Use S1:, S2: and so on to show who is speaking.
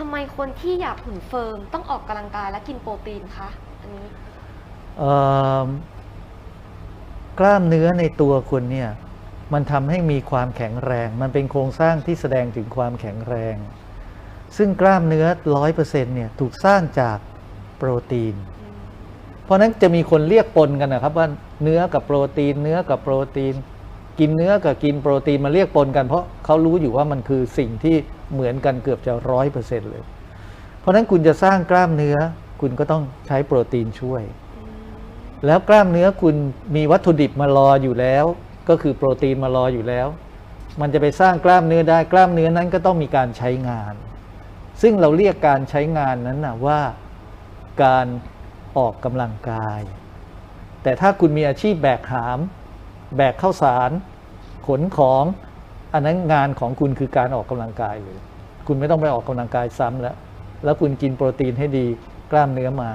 S1: ทำไมคนที่อยากหุ่นเฟิร์มต้องออกกำลังกายและกินโปรตีนคะอันนี้
S2: เอ่อกล้ามเนื้อในตัวคุณเนี่ยมันทำให้มีความแข็งแรง มันเป็นโครงสร้างที่แสดงถึงความแข็งแรง ซึ่งกล้ามเนื้อร้อยเปอร์เซ็นต์เนี่ยถูกสร้างจากโปรตีน เพราะฉะนั้นจะมีคนเรียกปนกันนะครับว่าเนื้อกับโปรตีน เนื้อกับโปรตีน กินเนื้อกับกินโปรตีนมาเรียกปนกัน เพราะเขารู้อยู่ว่ามันคือสิ่งที่เหมือนกันเกือบจะร้อยเปอร์เซ็นต์เลย เพราะนั้นคุณจะสร้างกล้ามเนื้อ คุณก็ต้องใช้โปรตีนช่วย แล้วกล้ามเนื้อคุณมีวัตถุดิบมารออยู่แล้ว ก็คือโปรตีนมารออยู่แล้ว มันจะไปสร้างกล้ามเนื้อได้กล้ามเนื้อนั้นก็ต้องมีการใช้งาน ซึ่งเราเรียกการใช้งานนั้นนะว่าการออกกำลังกาย แต่ถ้าคุณมีอาชีพแบกหาม แบกข้าวสาร ขนของอันนั้นงานของคุณคือการออกกำลังกายเลย คุณไม่ต้องไปออกกำลังกายซ้ำแล้ว แล้วคุณกินโปรตีนให้ดีกล้ามเนื้อมา